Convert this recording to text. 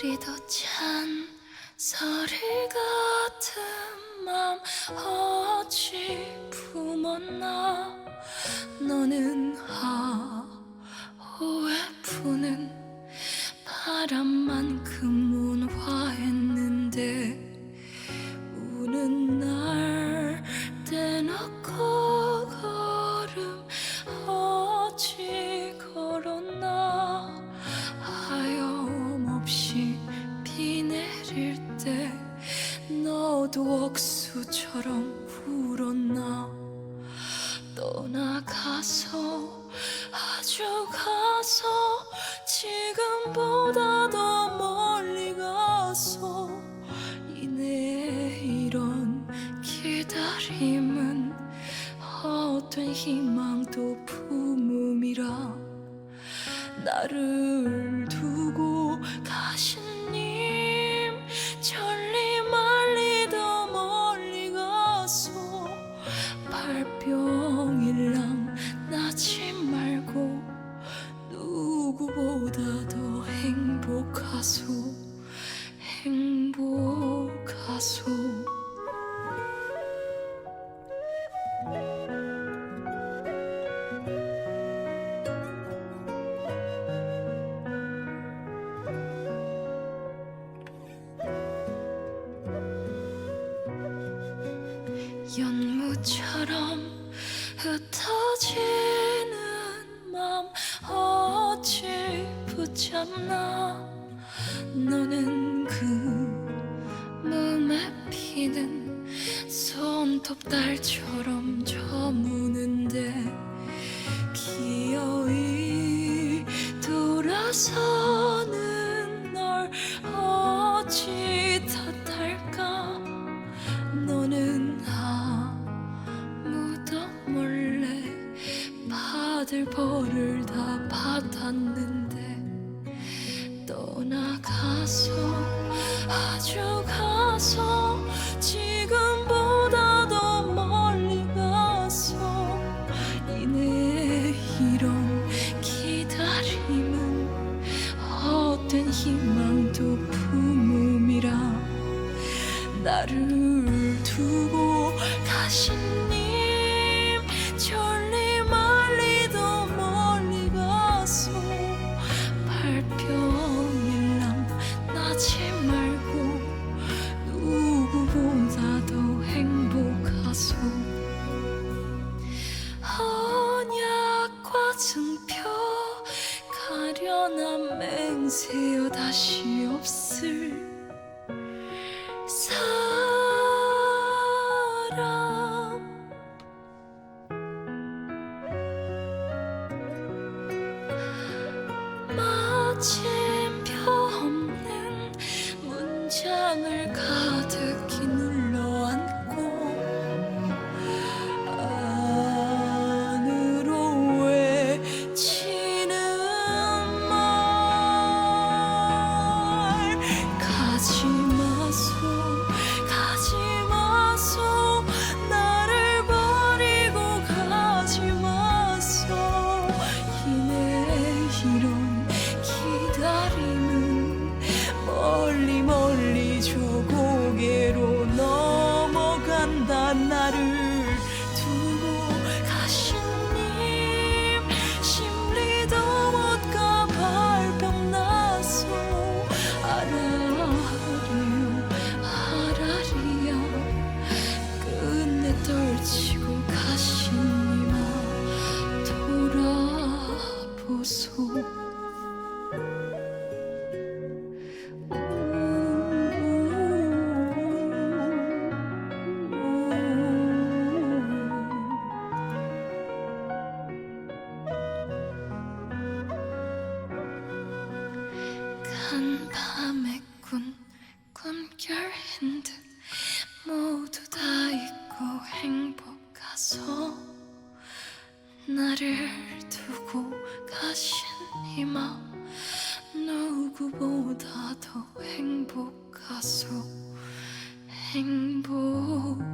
그리도 잔소리 같은 맘 어찌 품었나? 너는 하 비 내릴 때 너도 억수처럼 울었나? 떠나가서 아주 가서 지금보다 더 멀리 가서 이내 이런 기다림은 헛된 희망도 품음이라. 나를 더 행복하소. 행복하소. 연무처럼 흩어지 붙잡나? 너는 그 몸에 피는 손톱 달처럼 저무는데 기어이 돌아서는 널 어찌 탓할까? 너는 아무도 몰래 받을 벌을 다 받았는데 아주 가서 지금보다 더 멀리 가서 이내 이런 기다림은 헛된 희망도 품음이라 나를 두고 가신 님 증표 가련한 맹세여 다시 없을 행복하소 나를 두고 가신 이마 누구보다 더 행복하소 행복하소